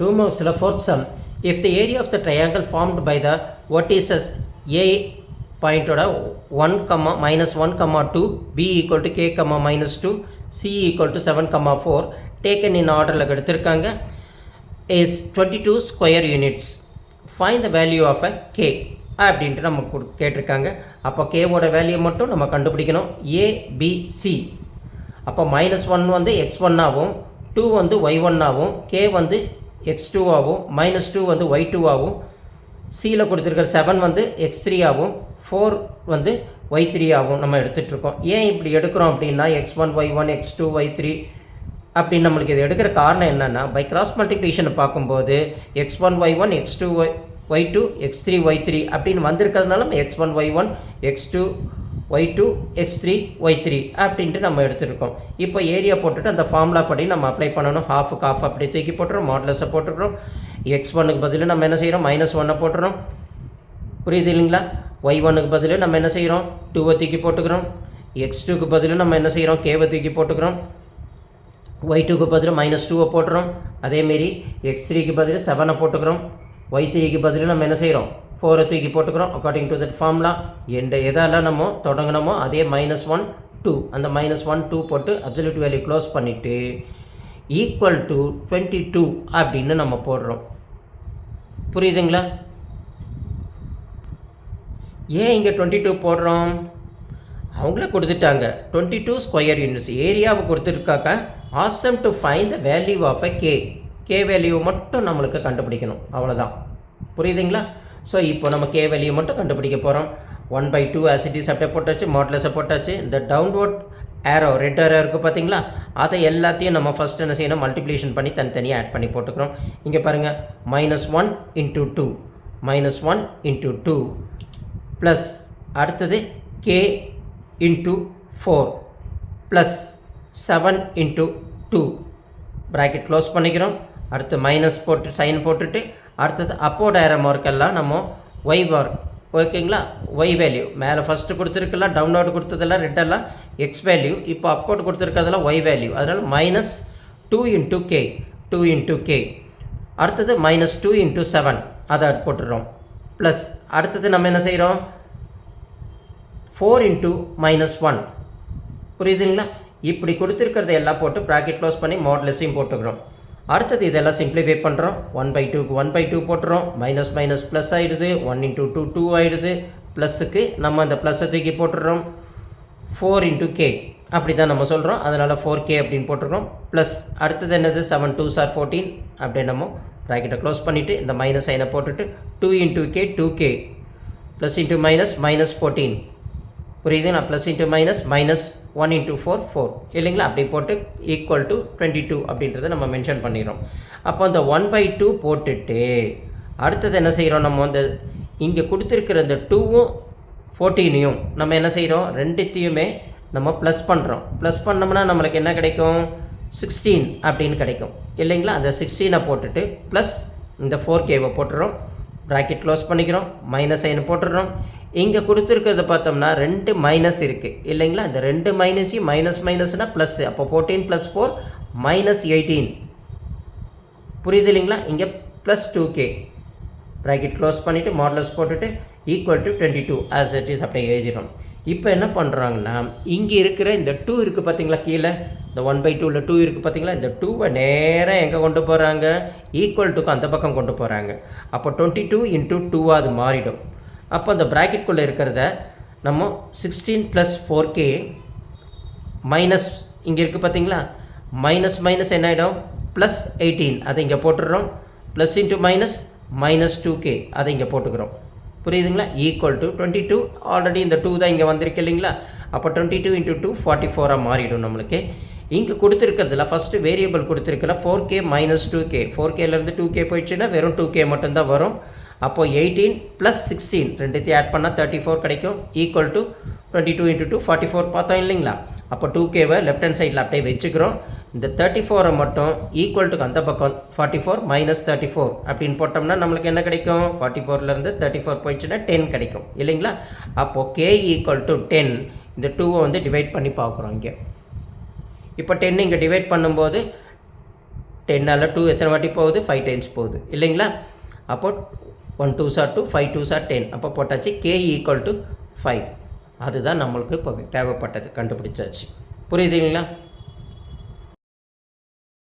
Two marks la fourth sum. If the area of the triangle formed by the vertices A பாயிண்டோட one comma minus one comma two B equal to K comma minus two C equal to seven comma four taken in ஆர்டரில் எடுத்திருக்காங்க is twenty two square units find the value of a K அப்படின்ட்டு நம்ம கொடு கேட்டிருக்காங்க. அப்போ கேவோட value மட்டும் நம்ம கண்டுபிடிக்கணும். ஏபிசி அப்போ மைனஸ் ஒன் வந்து எக்ஸ் ஒன்னாகவும் டூ வந்து ஒய் ஒன்னாகவும் கே வந்து எக்ஸ் டூவாகவும் மைனஸ் டூ வந்து ஒய் டூவாகவும் சியில் கொடுத்துருக்கிற செவன் வந்து எக்ஸ் த்ரீயாகவும் ஃபோர் வந்து ஒய் த்ரீயாகவும் நம்ம எடுத்துகிட்ருக்கோம் ஏன் இப்படி எடுக்கிறோம் அப்படின்னா X one Y one X two Y three அப்படின்னு நம்மளுக்கு இது எடுக்கிற காரணம் என்னென்னா பை கிராஸ் மல்டிப்ளிகேஷனை பார்க்கும்போது X one Y one X two Y Y two X three Y three அப்படின்னு வந்திருக்கிறதுனால நம்ம X one Y one X two Y two X three Y three அப்படின்ட்டு நம்ம எடுத்துருக்கோம். இப்போ ஏரியா போட்டுட்டு அந்த ஃபார்முலா படி நம்ம அப்ளை பண்ணணும். ஹாஃபுக்கு ஹாஃப் அப்படி தூக்கி போட்டுறோம். மாடலஸை போட்டுக்கிறோம். எக்ஸ் ஒன்னுக்கு பதில் நம்ம என்ன செய்கிறோம் மைனஸ் ஒன்னை போட்டுறோம். புரியுது இல்லைங்களா? ஒய் ஒன்னுக்கு பதில் நம்ம என்ன செய்கிறோம் டூவை தூக்கி போட்டுக்கிறோம். எக்ஸ் டூக்கு பதில் நம்ம என்ன செய்கிறோம் கேவை தூக்கி போட்டுக்கிறோம். ஒய் டூக்கு பதில் மைனஸ் டூவை போட்டுறோம். அதேமாரி எக்ஸ் த்ரீக்கு பதில் செவனை போட்டுக்கிறோம். ஒய் த்ரீக்கு பதில் நம்ம என்ன செய்கிறோம் ஃபோரை தூக்கி போட்டுக்கிறோம். அக்கார்டிங் டு தட் ஃபார்ம்லாம் எந்த எதெல்லாம் நம்ம தொடங்கினோமோ அதே மைனஸ் ஒன் டூ அந்த மைனஸ் ஒன் டூ போட்டு அப்சல்யூட் வேல்யூ க்ளோஸ் பண்ணிவிட்டு ஈக்குவல் டு டுவெண்ட்டி டூ அப்படின்னு நம்ம போடுறோம். புரியுதுங்களா? ஏன் இங்கே டுவெண்ட்டி டூ போடுறோம்? அவங்களே கொடுத்துட்டாங்க. டுவெண்ட்டி டூ ஸ்கொயர் யூனிட்ஸ் ஏரியாவை கொடுத்துருக்காக்க awesome to find the value of a K K value மட்டும் நம்மளுக்கு கண்டுபிடிக்கணும். அவ்வளோதான் புரியுதுங்களா? ஸோ இப்போ நம்ம கே வேல்யூ மட்டும் கண்டுபிடிக்க போகிறோம் ஒன் பை டூ ஆசிட்டிஸ் அப்படியே போட்டாச்சு மாட்லஸை போட்டாச்சு. இந்த டவுன்வோர்ட் ஏரோ ரெட் ஏரோ இருக்குது பார்த்தீங்களா? அதை எல்லாத்தையும் நம்ம ஃபஸ்ட் என்ன செய்யணும்? மல்டிப்ளிகேஷன் பண்ணி தனித்தனியாக ஆட் பண்ணி போட்டுக்கிறோம். இங்கே பாருங்கள் minus one into two minus one into two plus அடுத்தது K into four plus seven into two bracket close பண்ணிக்கிறோம். அடுத்து மைனஸ் போட்டு சைன் போட்டுட்டு அடுத்தது அப்போ டயரம் ஒர்க்கெல்லாம் நம்ம ஒய் ஒர்க் ஓகேங்களா ஒய் வேல்யூ மேலே ஃபஸ்ட்டு கொடுத்துருக்கலாம் டவுன்லோடு கொடுத்ததெல்லாம் ரெட்டெல்லாம் எக்ஸ் வேல்யூ இப்போ அப்போட் கொடுத்துருக்கிறதெல்லாம் ஒய் வேல்யூ அதனால் minus two into K two into K அடுத்தது மைனஸ் டூ இன்ட்டு செவன் அதை போட்டுடுறோம். ப்ளஸ் அடுத்தது நம்ம என்ன செய்கிறோம் ஃபோர் இன்ட்டு மைனஸ் ஒன் புரியுதுங்களா? இப்படி கொடுத்துருக்கிறத எல்லாம் போட்டு ப்ராக்கெட் க்ளோஸ் பண்ணி மாடலஸையும் போட்டுக்கிறோம். அடுத்தது இதெல்லாம் சிம்ப்ளிஃபை பண்ணுறோம் ஒன் பை டூக்கு ஒன் பை டூ போட்டுறோம். மைனஸ் மைனஸ் ப்ளஸ் ஆகிடுது ஒன் இன்ட்டு டூ டூ ஆகிடுது ப்ளஸ்ஸுக்கு நம்ம அந்த ப்ளஸ்ஸை தூக்கி போட்டுடுறோம் ஃபோர் இன்ட்டு கே அப்படி தான் நம்ம சொல்கிறோம் அதனால் ஃபோர் கே அப்படின்னு போட்டுருக்கோம் ப்ளஸ் அடுத்தது என்னது? செவன் டூ சார் ஃபோர்டீன் அப்படியே நம்ம ப்ராக்கெட்டை க்ளோஸ் பண்ணிவிட்டு இந்த மைனஸ் சைனை போட்டுட்டு two into K two K plus into minus minus fourteen புரியுது? நான் plus into minus minus one into four four இல்லைங்களா? அப்படி போட்டு ஈக்குவல் டு டுவெண்ட்டி டூ அப்படின்றத நம்ம மென்ஷன் பண்ணிடுறோம். அப்போ அந்த ஒன் பை டூ போட்டுட்டு அடுத்தது என்ன செய்கிறோம் நம்ம வந்து? இங்கே கொடுத்துருக்கிற இந்த டூவும் ஃபோர்டீனையும் நம்ம என்ன செய்கிறோம் ரெண்டுத்தையுமே நம்ம ப்ளஸ் பண்ணுறோம் ப்ளஸ் பண்ணோம்னா நம்மளுக்கு என்ன கிடைக்கும்? சிக்ஸ்டீன் அப்படின்னு கிடைக்கும். இல்லைங்களா? அந்த சிக்ஸ்டீனை போட்டுட்டு ப்ளஸ் இந்த ஃபோர் கேவை போட்டுறோம். ப்ராக்கெட் க்ளோஸ் பண்ணிக்கிறோம். மைனஸ் சைன் போட்டுடுறோம் இங்கே கொடுத்துருக்கிறத பார்த்தோம்னா ரெண்டு மைனஸ் இருக்குது இல்லைங்களா? இந்த ரெண்டு மைனஸையும் மைனஸ் மைனஸ்னால் ப்ளஸ் அப்போ fourteen plus four minus eighteen புரியுது இல்லைங்களா? இங்கே plus two K bracket close பண்ணிவிட்டு மாடலஸ் போட்டுட்டு equal to twenty two as it is அப்படியே எழுதிடும் இப்போ என்ன பண்ணுறாங்கன்னா இங்கே இருக்கிற இந்த டூ இருக்குது பார்த்தீங்களா கீழே? இந்த ஒன் பை டூவில் டூ இருக்குது பார்த்தீங்களா? இந்த டூவை நேராக எங்கே கொண்டு போகிறாங்க ஈக்குவல் டுக்கு அந்த பக்கம் கொண்டு போகிறாங்க அப்போ டுவெண்ட்டி டூ இன்ட்டு டூவாக அது மாறிடும். அப்போ அந்த ப்ராக்கெட்குள்ளே இருக்கிறத நம்ம sixteen plus four K minus இங்கே இருக்குது பார்த்தீங்களா மைனஸ் மைனஸ் என்ன ஆகிடும் ப்ளஸ் எயிட்டீன் அதை இங்கே போட்டுடுறோம். Plus into minus minus two K அதை இங்கே போட்டுக்கிறோம். புரியுதுங்களா? Equal to twenty two already இந்த டூ தான் இங்கே வந்திருக்கு இல்லைங்களா? அப்போ twenty two into two forty ஃபோராக மாறிடும் நம்மளுக்கு. இங்கே கொடுத்துருக்கிறதுல first variable கொடுத்துருக்கல four K minus two K four கேலேருந்து two K போயிடுச்சுன்னா வெறும் டூ கே மட்டும்தான் வரும். அப்போது எயிட்டீன் ப்ளஸ் சிக்ஸ்டீன் ரெண்டுத்தையும் ஆட் பண்ணால் தேர்ட்டி ஃபோர் கிடைக்கும். Equal to twenty two into two forty four பார்த்தோம் இல்லைங்களா? அப்போ டூ கேவை லெஃப்ட் ஹேண்ட் சைடில் அப்படியே வச்சுக்கிறோம். இந்த தேர்ட்டி ஃபோரை மட்டும் ஈக்குவல் டுக்கு அந்த பக்கம் forty four minus thirty four அப்படின்னு போட்டோம்னா நம்மளுக்கு என்ன கிடைக்கும்? ஃபார்ட்டி ஃபோர்லேருந்து தேர்ட்டி ஃபோர் போயிடுச்சுன்னா டென் கிடைக்கும். இல்லைங்களா? அப்போது கே ஈக்குவல் டு டென் இந்த டூவை வந்து டிவைட் பண்ணி பார்க்குறோம் இங்கே. இப்போ டென் இங்கே டிவைட் பண்ணும்போது டென்னால் டூ எத்தனை வாட்டி போகுது? ஃபைவ் டைம்ஸ் போகுது. இல்லைங்களா? அப்போது ஒன் டூ சார் டூ ஃபைவ் டூ சார் டென் அப்போ போட்டாச்சு கே ஈக்குவல் டு ஃபைவ் அதுதான் நம்மளுக்கு இப்போ தேவைப்பட்டது கண்டுபிடிச்சாச்சு. புரியுதுங்களா